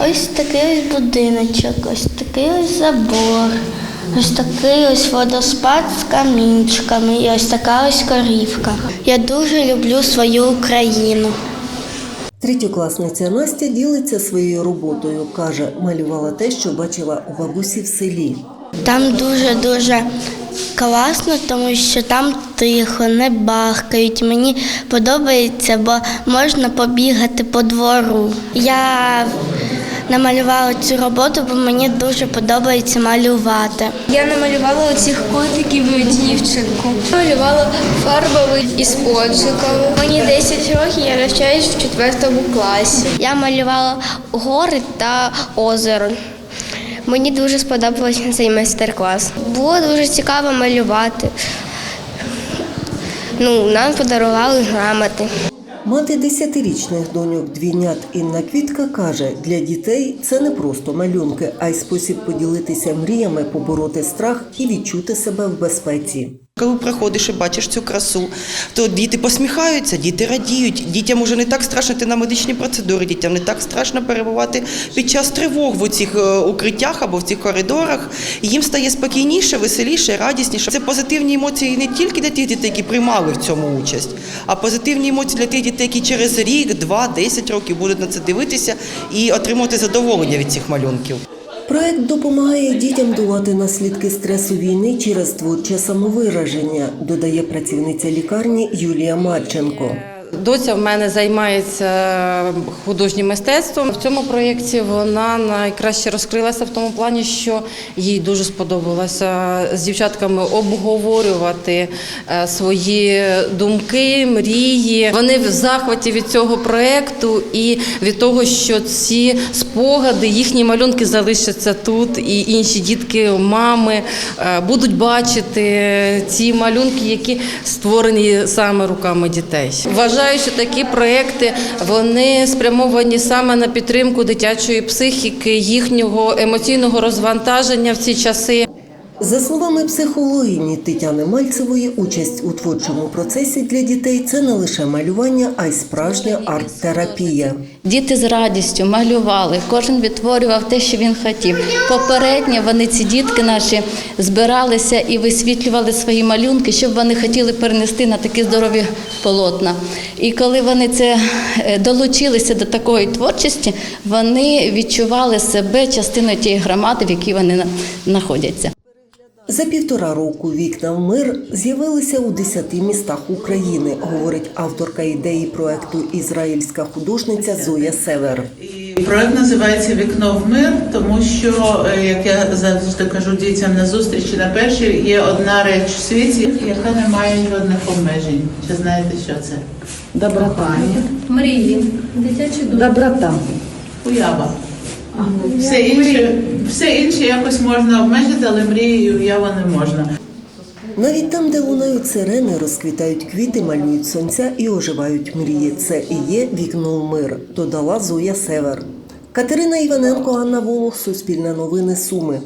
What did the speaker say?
Ось такий ось будиночок, ось такий ось забор, ось такий ось водоспад з камінчиками і ось така ось корівка. Я дуже люблю свою Україну. Третьокласниця Настя ділиться своєю роботою. каже, малювала те, що бачила у бабусі в селі. Там дуже-дуже класно, тому що там тихо, не бахкають. Мені подобається, бо можна побігати по двору. Я намалювала цю роботу, бо мені дуже подобається малювати. Я намалювала оцих котиків і дівчинку. Малювала фарбами і спонжиками. Мені 10 років, я навчаюсь в 4 класі. Я малювала гори та озеро. Мені дуже сподобався цей майстер-клас. Було дуже цікаво малювати. Ну, нам подарували грамоти. Мати десятирічних доньок двійнят Інна Квітка каже, для дітей це не просто малюнки, а й спосіб поділитися мріями, побороти страх і відчути себе в безпеці. Коли приходиш і бачиш цю красу, то діти посміхаються, діти радіють. Дітям уже не так страшно йти на медичні процедури, дітям не так страшно перебувати під час тривог в цих укриттях або в цих коридорах. Їм стає спокійніше, веселіше, радісніше. Це позитивні емоції не тільки для тих дітей, які приймали в цьому участь, а позитивні емоції для тих дітей, які через рік, два, десять років будуть на це дивитися і отримувати задоволення від цих малюнків. Проект допомагає дітям долати наслідки стресу війни через творче самовираження, додає працівниця лікарні Юлія Марченко. Доця в мене займається художнім мистецтвом. В цьому проєкті вона найкраще розкрилася в тому плані, що їй дуже сподобалося з дівчатками обговорювати е, свої думки, мрії. Вони в захваті від цього проєкту і від того, що ці спогади, їхні малюнки залишаться тут, і інші дітки, мами е, будуть бачити ці малюнки, які створені саме руками дітей. Вважаю, що такі проекти вони спрямовані саме на підтримку дитячої психіки, їхнього емоційного розвантаження в ці часи. За словами психологині Тетяни Мальцевої, участь у творчому процесі для дітей це не лише малювання, а й справжня арт-терапія. Діти з радістю малювали, кожен відтворював те, що він хотів. Попередньо вони, ці дітки наші, збиралися і висвітлювали свої малюнки, що б вони хотіли перенести на такі здорові полотна. І коли вони це е, долучилися до такої творчості, вони відчували себе частиною тієї громади, в якій вони знаходяться. За півтора року вікна в мир з'явилися у десяти містах України, говорить авторка ідеї проекту ізраїльська художниця Зоя Север. Проект називається Вікно в мир, тому що, е, як я завжди кажу дітям на зустрічі на першій, є одна реч в світі, яка не має жодних обмежень. Чи знаєте, що це? Доброта. Мрії, дитячі Доброта. Уява. Все інше, все інше якось можна обмежити, але мрії і не можна. Навіть там, де лунають сирени, розквітають квіти, малюють сонця і оживають мрії. Це і є вікно в мир, додала Зоя Север. Катерина Іваненко, Анна Волох, Суспільне новини, Суми.